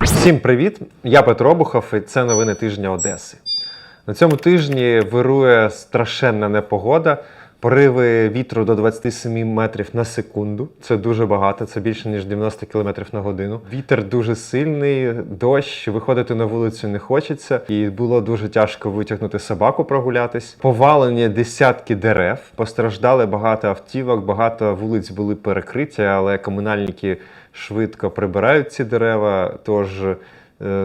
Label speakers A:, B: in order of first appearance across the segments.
A: Всім привіт! Я Петро Обухов, і це новини тижня Одеси. На цьому тижні вирує страшенна непогода. Пориви вітру до 27 метрів на секунду. Це дуже багато, це більше ніж 90 км на годину. Вітер дуже сильний, дощ, виходити на вулицю не хочеться, і було дуже тяжко витягнути собаку прогулятись. Повалені десятки дерев, постраждали багато автівок, багато вулиць були перекриті, але комунальники швидко прибирають ці дерева. Тож е,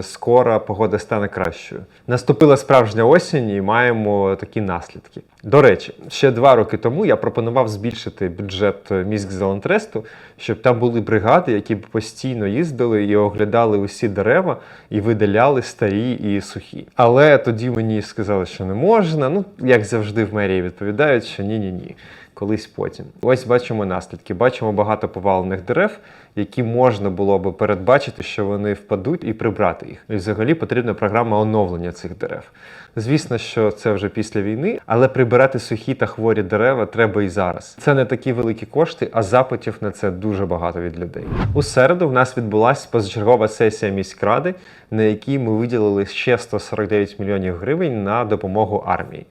A: скоро погода стане кращою. Наступила справжня осінь і маємо такі наслідки. До речі, ще два роки тому я пропонував збільшити бюджет міськ Зелентресту, щоб там були бригади, які б постійно їздили і оглядали усі дерева і видаляли старі і сухі. Але тоді мені сказали, що не можна. Ну, як завжди, в мерії відповідають, що ні-ні ні. Колись потім. Ось бачимо наслідки. Бачимо багато повалених дерев, які можна було би передбачити, що вони впадуть і прибрати їх. І взагалі потрібна програма оновлення цих дерев. Звісно, що це вже після війни, але прибирати сухі та хворі дерева треба і зараз. Це не такі великі кошти, а запитів на це дуже багато від людей. У середу в нас відбулася позачергова сесія міськради, на якій ми виділили ще 149 мільйонів гривень на допомогу армії.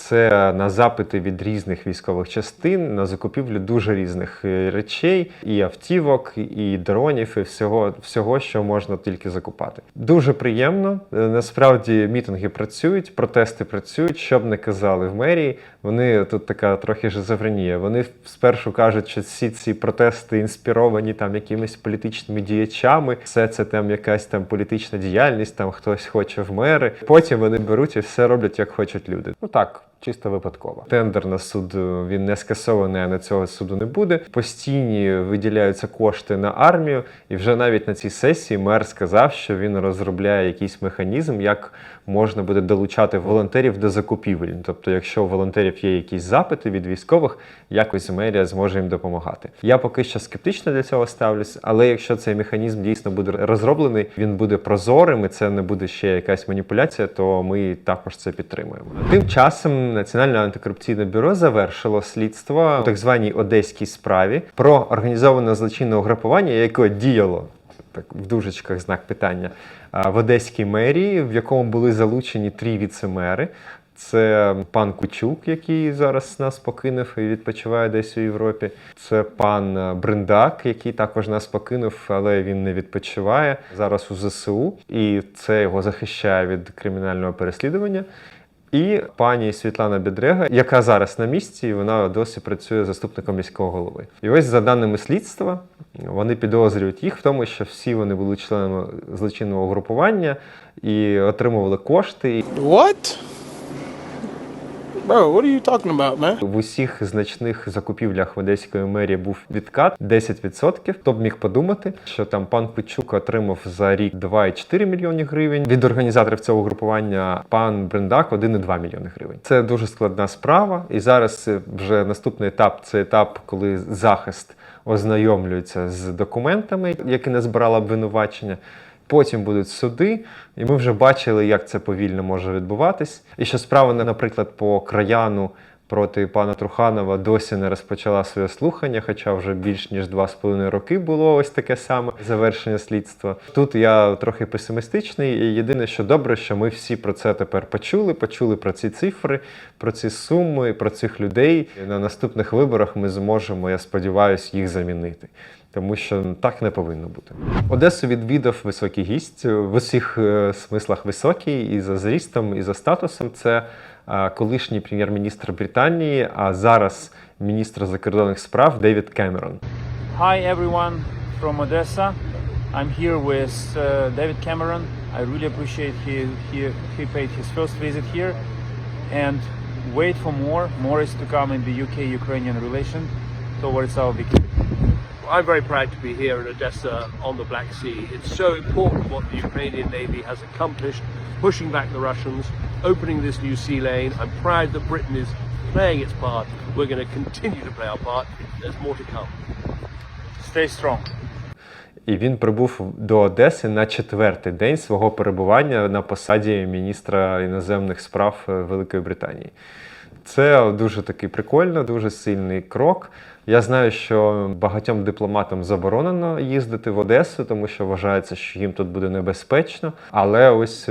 A: Це на запити від різних військових частин, на закупівлю дуже різних е, речей, і автівок, і дронів, і всього, всього, що можна тільки закупати. Дуже приємно. Е, Насправді мітинги працюють, протести працюють. Що б не казали в мерії. Вони тут така трохи шизофренія. Вони спершу кажуть, що всі ці протести інспіровані там якимись політичними діячами. Все це там якась там політична діяльність, там хтось хоче в мери. Потім вони беруть і все роблять, як хочуть люди. Ну так. Чисто випадково. Тендер на суд е, він не скасований, а на цього суду не буде. Постійні виділяються кошти на армію, і вже навіть на цій сесії мер сказав, що він розробляє якийсь механізм, як можна буде долучати волонтерів до закупівель. Тобто, якщо у волонтерів є якісь запити від військових, якось мерія зможе їм допомагати. Я поки що скептично до цього ставлюсь, але якщо цей механізм дійсно буде розроблений, він буде прозорим і це не буде ще якась маніпуляція, то ми також це підтримуємо. Тим часом Національне антикорупційне бюро завершило слідство у так званій одеській справі про організоване злочинне угрупування, яке діяло так в дужечках знак питання в Одеській мерії, в якому були залучені три віцемери. Це пан Кучук, який зараз нас покинув і відпочиває десь у Європі. Це пан е, Бриндак, який також нас покинув, але він не відпочиває зараз у ЗСУ, і це його захищає від кримінального переслідування. І пані Світлана Бідрега, яка зараз на місці, і вона досі працює заступником міського голови. І ось за даними слідства, вони підозрюють їх в тому, що всі вони були членами злочинного групування і отримували кошти.
B: What? Bro, what are you talking about, man?
A: В усіх значних закупівлях в Одеської мерії був відкат 10%. Хто б міг подумати, що там пан Пичук отримав за рік 2,4 мільйони гривень. Від організаторів цього групування пан Брендак 1,2 мільйони гривень. Це дуже складна справа. І зараз вже наступний етап це етап, коли захист ознайомлюється з документами, які не збирала обвинувачення. Потім будуть суди, і ми вже бачили, як це повільно може відбуватись. І що справа, наприклад, по краяну проти пана Труханова досі не розпочала своє слухання, хоча вже більш ніж два з половиною роки було ось таке саме завершення слідства. Тут я трохи песимістичний. І єдине, що добре, що ми всі про це тепер почули, почули про ці цифри, про ці суми, про цих людей. На наступних виборах ми зможемо, я сподіваюся, їх замінити. Тому що так не повинно бути. Одесу відвідав високий гість в усіх е, смислах високий і за зрістом, і за статусом. Це колишній прем'єр-міністр Британії, а зараз міністр закордонних справ Девід Кемерон.
C: Hi everyone from Odessa. I'm here with uh, David Cameron. I really appreciate he, he he paid his first visit here, and wait for more. More is to come in the UK-Ukrainian relation towards our victory.
D: I'm very proud to be here in Odessa on the Black Sea. It's so important what the Ukrainian Navy has accomplished, pushing back the Russians, opening this new sea lane. I'm proud that Britain is playing its part. We're going to continue to play our part. There's more to come.
C: Stay strong.
A: І він прибув до Одеси на четвертий день свого перебування на посаді міністра іноземних справ е, Великої Британії. Це дуже такий прикольно, дуже сильний крок. Я знаю, що багатьом дипломатам заборонено їздити в Одесу, тому що вважається, що їм тут буде небезпечно. Але ось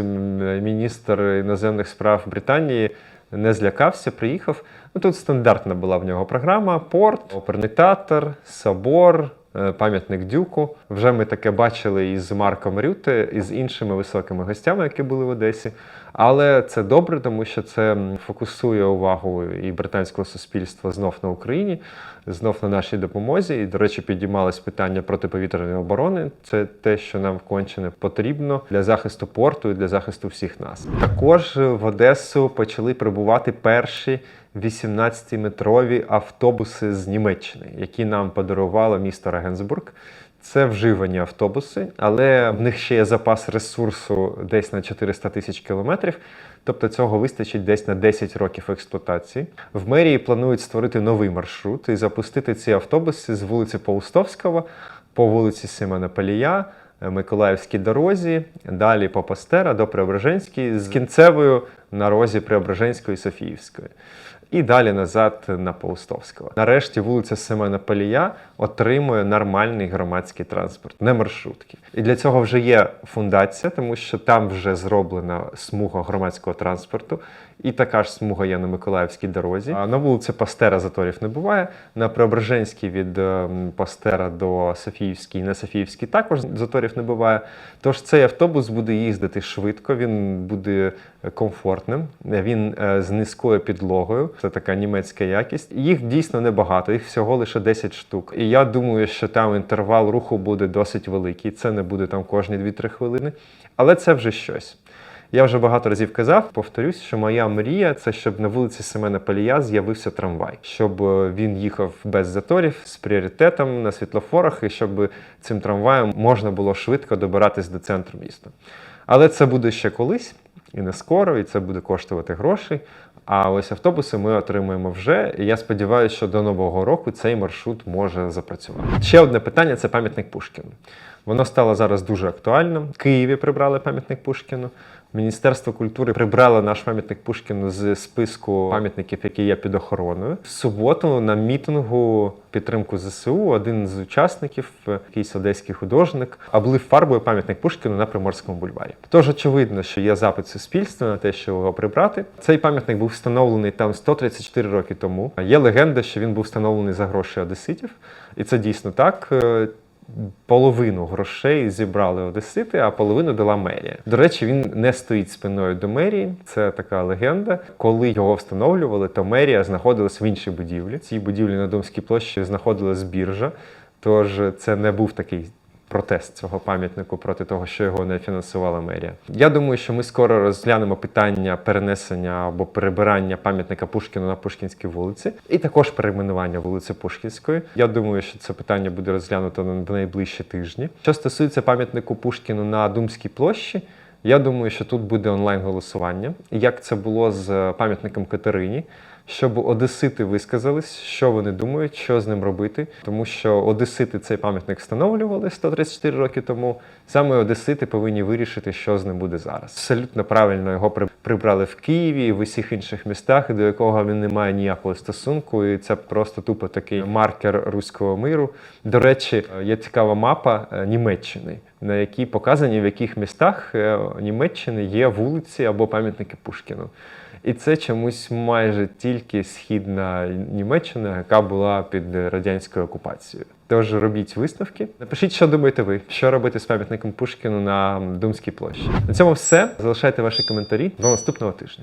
A: міністр іноземних справ Британії не злякався, приїхав. Ну тут стандартна була в нього програма: порт, оперний театр, собор. Е, Пам'ятник Дюку. Вже ми таке бачили із Марком Рюте, і з іншими високими гостями, які були в Одесі. Але це добре, тому що це фокусує увагу і британського суспільства знов на Україні, знов на нашій допомозі. І, до речі, підіймалось питання протиповітряної оборони. Це те, що нам конче потрібно для захисту порту і для захисту всіх нас. Також в Одесу почали прибувати перші 18-метрові автобуси з Німеччини, які нам подарувало місто Регенсбург. Це вживані автобуси, але в них ще є запас ресурсу десь на 400 тисяч кілометрів. Тобто цього вистачить десь на 10 років експлуатації. В мерії планують створити новий маршрут і запустити ці автобуси з вулиці Паустовського по вулиці Симона Палія, Миколаївській дорозі, далі по Пастера до Преображенської з кінцевою на розі Преображенської і Софіївської. І далі назад на Паустовського. Нарешті вулиця Семена Палія отримує нормальний громадський транспорт, не маршрутки. І для цього вже є фундація, тому що там вже зроблена смуга громадського транспорту. І така ж смуга є на Миколаївській дорозі. На вулиці Пастера заторів не буває. На Преображенській від ем, Пастера до Софіївській, на Софіївській також заторів не буває. Тож цей автобус буде їздити швидко, він буде комфортним, він е, з низькою підлогою. Це така німецька якість. Їх дійсно небагато, їх всього лише 10 штук. І я думаю, що там інтервал руху буде досить великий. Це не буде там кожні 2-3 хвилини. Але це вже щось. Я вже багато разів казав, повторюсь, що моя мрія це щоб на вулиці Семена Палія з'явився трамвай, щоб е, він їхав без заторів з пріоритетом на світлофорах, і щоб цим трамваєм можна було швидко добиратись до центру міста. Але це буде ще колись і не скоро, і це буде коштувати грошей. А ось автобуси ми отримуємо вже. І я сподіваюся, що до нового року цей маршрут може запрацювати. Ще одне питання це пам'ятник Пушкіну. Воно стало зараз дуже актуальним. В Києві прибрали пам'ятник Пушкіну. Міністерство культури прибрало наш пам'ятник Пушкіну з списку пам'ятників, які є під охороною. В суботу на мітингу підтримку ЗСУ один з учасників, якийсь одеський художник, облив фарбою пам'ятник Пушкіну на Приморському бульварі. Тож очевидно, що є запит суспільства на те, щоб його прибрати. Цей пам'ятник був встановлений там 134 роки тому. Є легенда, що він був встановлений за гроші одеситів, і це дійсно так. Половину грошей зібрали одесити, а половину дала мерія. До речі, він не стоїть спиною до мерії. Це така легенда. Коли його встановлювали, то мерія знаходилась в іншій будівлі. Цій будівлі на Домській площі знаходилась біржа. Тож це не був такий протест цього пам'ятнику проти того, що його не фінансувала мерія. Я думаю, що ми скоро розглянемо питання перенесення або перебирання пам'ятника Пушкіну на Пушкінській вулиці, і також перейменування вулиці Пушкінської. Я думаю, що це питання буде розглянуто на найближчі тижні. Що стосується пам'ятнику Пушкіну на Думській площі. Я думаю, що тут буде онлайн голосування, як це було з пам'ятником Катерині, щоб одесити висказались, що вони думають, що з ним робити. Тому що одесити цей пам'ятник встановлювали 134 роки тому. Саме одесити повинні вирішити, що з ним буде зараз. Абсолютно правильно його прибрали в Києві і в усіх інших містах, до якого він не має ніякого стосунку. І це просто тупо такий маркер руського миру. До речі, є цікава мапа е, Німеччини на якій показані, в яких містах е, Німеччини є вулиці або пам'ятники Пушкіну. І це чомусь майже тільки східна Німеччина, яка була під радянською окупацією. Тож робіть висновки. Напишіть, що думаєте ви, що робити з пам'ятником Пушкіну на Думській площі. На цьому все. Залишайте ваші коментарі. До наступного тижня.